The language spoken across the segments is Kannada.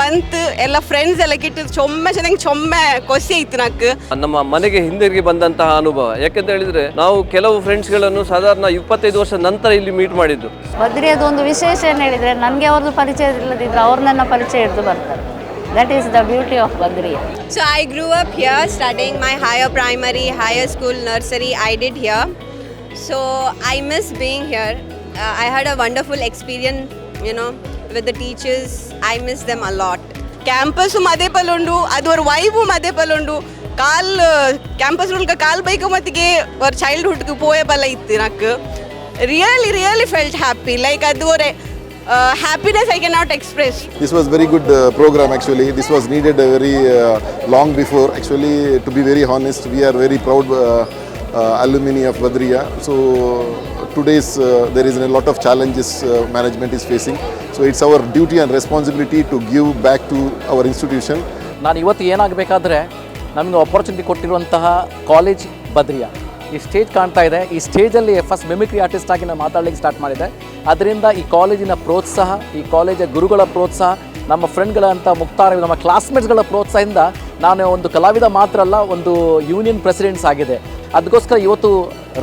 ಬಂತು ಎಲ್ಲ ಫ್ರೆಂಡ್ಸ್ ಎಲ್ಲ ಕಿಟ್ಟು ಚೊಮ್ಮೆ ಚೆನ್ನಾಗಿ ಚೊಮ್ಮೆ ಕೊಸಿ ಆಯ್ತು ನಕ್ ನಮ್ಮ ಮನೆಗೆ ಹಿಂದಿರುಗಿ ಬಂದಂತಹ ಅನುಭವ. ಯಾಕೆಂತ ಹೇಳಿದ್ರೆ ನಾವು ಕೆಲವು ಫ್ರೆಂಡ್ಸ್ಗಳನ್ನು ಸಾಧಾರಣ ಇಪ್ಪತ್ತೈದು ವರ್ಷ ನಂತರ ಇಲ್ಲಿ ಮೀಟ್ ಮಾಡಿದ್ದು. ಬದ್ರಿಯದು ಒಂದು ವಿಶೇಷ ಏನು ಹೇಳಿದ್ರೆ ನನಗೆ ಅವ್ರದ್ದು ಪರಿಚಯ ಇಲ್ಲದಿದ್ರೆ ಅವ್ರು ನನ್ನ ಪರಿಚಯ ಹಿಡಿದು ಬರ್ತಾರೆ. That is the beauty of Badriya so I grew up here studying my higher primary higher school nursery I did here so I miss being here I had a wonderful wonderful with the teachers. I miss them a lot. Campus ಮದೇ ಪಲುಂಡು ಅದು ಅವ್ರ ವೈಬು ಮದೇ ಪಲುಂಡು ಕಾಲ್ ಕ್ಯಾಂಪಸ್ ಉಳ್ಕ ಕಾಲ್ ಬೈಕ ಮತ್ತಿಗೆ ಅವ್ರ ಚೈಲ್ಡ್ಹುಡ್ಗೆ ಪೋಯ ಬಲ ಇತ್ತು ನಕ್ really really felt happy like ಅದು ಅವರೇ Uh, happiness I cannot express. This was very good uh, program actually. This was needed uh, very uh, long before. Actually, to be very honest, we are very proud uh, uh, alumni of Badriya. So today's uh, there is a lot of challenges uh, management is facing. So it's our duty and responsibility to give back to our institution. ನಾನು ಇವತ್ತು ಏನಾಗಬೇಕಾದ್ರೆ ನಮಗೆ ಅಪರ್ಚುನಿಟಿ ಕೊಟ್ಟಿರುವಂತಹ ಕಾಲೇಜ್ ಬದ್ರಿಯಾ ಈ ಸ್ಟೇಜ್ ಕಾಣ್ತಾ ಇದೆ ಈ ಸ್ಟೇಜಲ್ಲಿ ಫಸ್ಟ್ ಮಿಮಿಕ್ರಿ ಆರ್ಟಿಸ್ಟ್ ಆಗಿ ನಾನು ಮಾತಾಡಲಿಕ್ಕೆ ಸ್ಟಾರ್ಟ್ ಮಾಡಿದೆ ಅದರಿಂದ ಈ ಕಾಲೇಜಿನ ಪ್ರೋತ್ಸಾಹ ಈ ಕಾಲೇಜ ಗುರುಗಳ ಪ್ರೋತ್ಸಾಹ ನಮ್ಮ ಫ್ರೆಂಡ್ಗಳಂತ ಮುಕ್ತಾರ ನಮ್ಮ ಕ್ಲಾಸ್ಮೇಟ್ಸ್ಗಳ ಪ್ರೋತ್ಸಾಹದಿಂದ ನಾನು ಒಂದು ಕಲಾವಿದ ಮಾತ್ರ ಅಲ್ಲ ಒಂದು ಯೂನಿಯನ್ ಪ್ರೆಸಿಡೆಂಟ್ಸ್ ಆಗಿದೆ ಅದಕ್ಕೋಸ್ಕರ ಇವತ್ತು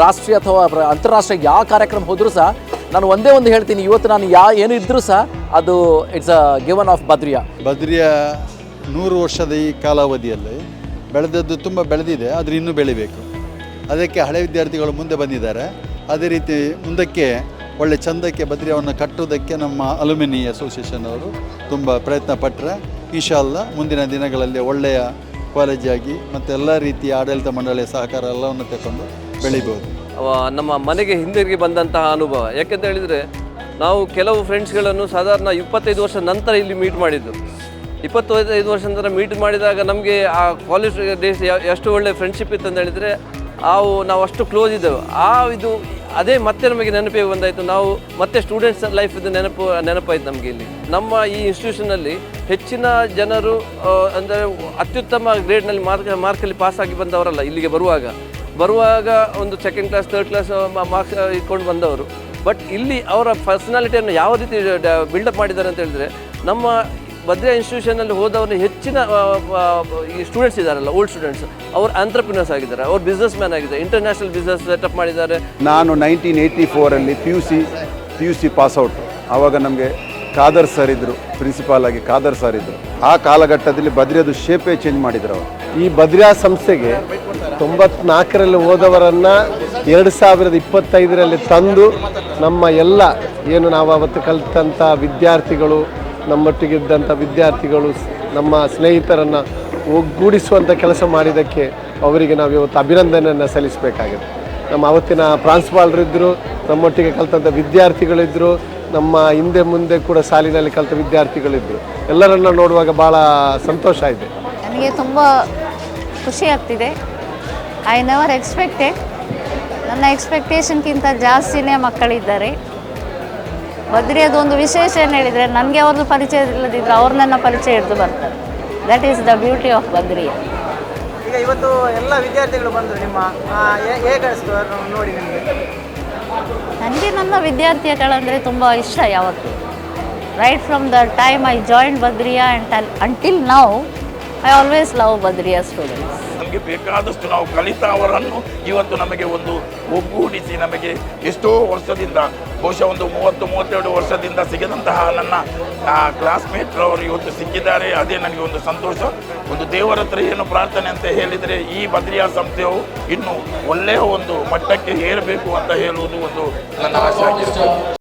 ರಾಷ್ಟ್ರೀಯ ಅಥವಾ ಅಂತಾರಾಷ್ಟ್ರೀಯ ಯಾವ ಕಾರ್ಯಕ್ರಮ ಹೋದರೂ ಸಹ ನಾನು ಒಂದೇ ಒಂದು ಹೇಳ್ತೀನಿ. ಇವತ್ತು ನಾನು ಯಾ ಏನು ಇದ್ದರೂ ಸಹ ಅದು it's a given of Badriya Badriya ನೂರು ವರ್ಷದ ಈ ಕಾಲಾವಧಿಯಲ್ಲಿ ಬೆಳೆದದ್ದು ತುಂಬ ಬೆಳೆದಿದೆ, ಆದರೆ ಇನ್ನೂ ಬೆಳಿಬೇಕು. ಅದಕ್ಕೆ ಹಳೆ ವಿದ್ಯಾರ್ಥಿಗಳು ಮುಂದೆ ಬಂದಿದ್ದಾರೆ. ಅದೇ ರೀತಿ ಮುಂದಕ್ಕೆ ಒಳ್ಳೆ ಚಂದಕ್ಕೆ ಬದ್ರಿಯವನ್ನು ಕಟ್ಟುವುದಕ್ಕೆ ನಮ್ಮ ಅಲುಮಿನಿ ಅಸೋಸಿಯೇಷನ್ ಅವರು ತುಂಬ ಪ್ರಯತ್ನ ಪಟ್ಟರೆ ಇನ್ಶಾಲ್ಲ ಮುಂದಿನ ದಿನಗಳಲ್ಲಿ ಒಳ್ಳೆಯ ಕಾಲೇಜಾಗಿ ಮತ್ತು ಎಲ್ಲ ರೀತಿಯ ಆಡಳಿತ ಮಂಡಳಿಯ ಸಹಕಾರ ಎಲ್ಲವನ್ನು ತಗೊಂಡು ಬೆಳಿಬೋದು. ನಮ್ಮ ಮನೆಗೆ ಹಿಂದಿರುಗಿ ಬಂದಂತಹ ಅನುಭವ. ಯಾಕೆಂತ ಹೇಳಿದರೆ ನಾವು ಕೆಲವು ಫ್ರೆಂಡ್ಸ್ಗಳನ್ನು ಸಾಧಾರಣ ಇಪ್ಪತ್ತೈದು ವರ್ಷ ನಂತರ ಇಲ್ಲಿ ಮೀಟ್ ಮಾಡಿದ್ದು. ಇಪ್ಪತ್ತೈದು ವರ್ಷ ನಂತರ ಮೀಟ್ ಮಾಡಿದಾಗ ನಮಗೆ ಆ ಕಾಲೇಜ್ ಡೇಸ್ ಎಷ್ಟು ಒಳ್ಳೆ ಫ್ರೆಂಡ್ಶಿಪ್ ಇತ್ತು ಅಂತ ಹೇಳಿದರೆ ನಾವು ನಾವು ಅಷ್ಟು ಕ್ಲೋಸ್ ಇದ್ದೆವು. ಆ ಇದು ಅದೇ ಮತ್ತೆ ನಮಗೆ ನೆನಪಿಗೆ ಬಂದಾಯಿತು. ನಾವು ಮತ್ತೆ ಸ್ಟೂಡೆಂಟ್ಸ್ ಲೈಫ್ ಇದು ನೆನಪು ನೆನಪಾಯ್ತು ನಮಗೆ ಇಲ್ಲಿ. ನಮ್ಮ ಈ ಇನ್ಸ್ಟಿಟ್ಯೂಷನಲ್ಲಿ ಹೆಚ್ಚಿನ ಜನರು ಅಂದರೆ ಅತ್ಯುತ್ತಮ ಗ್ರೇಡ್ನಲ್ಲಿ ಮಾರ್ಕ್ ಮಾರ್ಕಲ್ಲಿ ಪಾಸಾಗಿ ಬಂದವರಲ್ಲ, ಇಲ್ಲಿಗೆ ಬರುವಾಗ. ಬರುವಾಗ ಒಂದು second class third class marks ಇಟ್ಕೊಂಡು ಬಂದವರು. ಬಟ್ ಇಲ್ಲಿ ಅವರ ಪರ್ಸನಾಲಿಟಿಯನ್ನು ಯಾವ ರೀತಿ ಬಿಲ್ಡಪ್ ಮಾಡಿದ್ದಾರೆ ಅಂತ ಹೇಳಿದ್ರೆ, ನಮ್ಮ ಭದ್ರಾ ಇನ್ಸ್ಟಿಟ್ಯೂಷನಲ್ಲಿ ಹೋದವರು ಹೆಚ್ಚಿನ ಈ ಸ್ಟೂಡೆಂಟ್ಸ್ ಇದ್ದಾರಲ್ಲ ಓಲ್ಡ್ ಸ್ಟೂಡೆಂಟ್ಸ್ ಅವ್ರು ಆಂಟ್ರಪ್ರಿನರ್ಸ್ ಆಗಿದ್ದಾರೆ, ಅವ್ರು ಬಿಸ್ನೆಸ್ ಮ್ಯಾನ್ ಆಗಿದ್ದಾರೆ ಇಂಟರ್ನ್ಯಾಷನಲ್ ಬಿಸ್ನೆಸ್ ಸೆಟಪ್ ಮಾಡಿದ್ದಾರೆ. ನಾನು nineteen eighty ಫೋರಲ್ಲಿ P U C P U C pass out ಆವಾಗ ನಮಗೆ ಖಾದರ್ ಸರ್ ಇದ್ದರು ಪ್ರಿನ್ಸಿಪಾಲ್ ಆಗಿ ಖಾದರ್ ಸರ್ ಇದ್ದರು ಆ ಕಾಲಘಟ್ಟದಲ್ಲಿ ಬದ್ರಿಯದು ಶೇಪೇ ಚೇಂಜ್ ಮಾಡಿದ್ರು ಅವರು. ಈ ಬದ್ರಿಯಾ ಸಂಸ್ಥೆಗೆ ತೊಂಬತ್ನಾಲ್ಕರಲ್ಲಿ ಹೋದವರನ್ನ ಎರಡು ಸಾವಿರದ ಇಪ್ಪತ್ತೈದರಲ್ಲಿ ತಂದು ನಮ್ಮ ಎಲ್ಲ ಏನು ನಾವು ಅವತ್ತು ಕಲಿತಂಥ ವಿದ್ಯಾರ್ಥಿಗಳು, ನಮ್ಮೊಟ್ಟಿಗಿದ್ದಂಥ ವಿದ್ಯಾರ್ಥಿಗಳು, ನಮ್ಮ ಸ್ನೇಹಿತರನ್ನು ಒಗ್ಗೂಡಿಸುವಂಥ ಕೆಲಸ ಮಾಡಿದ್ದಕ್ಕೆ ಅವರಿಗೆ ನಾವು ಇವತ್ತು ಅಭಿನಂದನೆಯನ್ನು ಸಲ್ಲಿಸಬೇಕಾಗಿದೆ. ನಮ್ಮ ಅವತ್ತಿನ ಪ್ರಾಂಶುಪಾಲರಿದ್ದರು ನಮ್ಮೊಟ್ಟಿಗೆ ಕಲಿತಂಥ ವಿದ್ಯಾರ್ಥಿಗಳಿದ್ದರು ನಮ್ಮ ಹಿಂದೆ ಮುಂದೆ ಕೂಡ ಸಾಲಿನಲ್ಲಿ ಕಲಿತ ವಿದ್ಯಾರ್ಥಿಗಳಿದ್ದರು ಎಲ್ಲರನ್ನ ನೋಡುವಾಗ ಭಾಳ ಸಂತೋಷ ಇದೆ. ನನಗೆ ತುಂಬ ಖುಷಿ ಆಗ್ತಿದೆ. ಐ ನೆವರ್ ಎಕ್ಸ್ಪೆಕ್ಟೆಡ್ ನನ್ನ ಎಕ್ಸ್ಪೆಕ್ಟೇಷನ್ಗಿಂತ ಜಾಸ್ತಿನೇ ಮಕ್ಕಳಿದ್ದಾರೆ. ಬದ್ರಿ ಒಂದು ವಿಶೇಷ ಏನು ಹೇಳಿದರೆ ನನಗೆ ಅವ್ರದ್ದು ಪರಿಚಯ ಇಲ್ಲದಿದ್ದರೆ ಅವ್ರು ನನ್ನ ಪರಿಚಯ ಹಿಡಿದು ಬರ್ತಾರೆ. That is the beauty of Badri ಈಗ ಇವತ್ತು ಎಲ್ಲ ವಿದ್ಯಾರ್ಥಿಗಳು ಬಂದರು ನಿಮ್ಮ ಹೇಗೆ ನೋಡಿ ನನಗೆ ನನಗೆ ನನ್ನ ವಿದ್ಯಾರ್ಥಿಗಳಂದರೆ ತುಂಬ ಇಷ್ಟ ಯಾವತ್ತು. Right from the time I join Badriya and until now I always love Badriya students ನಮಗೆ ಬೇಕಾದಷ್ಟು ನಾವು ಕಲಿತ ಅವರನ್ನು ಇವತ್ತು ನಮಗೆ ಒಂದು ಒಗ್ಗೂಡಿಸಿ ನಮಗೆ ಎಷ್ಟೋ ವರ್ಷದಿಂದ, ಬಹುಶಃ ಒಂದು ಮೂವತ್ತು, ಮೂವತ್ತೆರಡು ವರ್ಷದಿಂದ ಸಿಗದಂತಹ ನನ್ನ ಕ್ಲಾಸ್ಮೇಟ್ರವರು ಇವತ್ತು ಸಿಕ್ಕಿದ್ದಾರೆ. ಅದೇ ನನಗೆ ಒಂದು ಸಂತೋಷ. ಒಂದು ದೇವರ ಹತ್ರ ಏನು ಪ್ರಾರ್ಥನೆ ಅಂತ ಹೇಳಿದರೆ, ಈ ಬದ್ರಿಯಾ ಸಂಸ್ಥೆಯು ಇನ್ನು ಒಳ್ಳೆಯ ಒಂದು ಮಟ್ಟಕ್ಕೆ ಏರಬೇಕು ಅಂತ ಹೇಳುವುದು ಒಂದು ನನ್ನ ಆಶೆ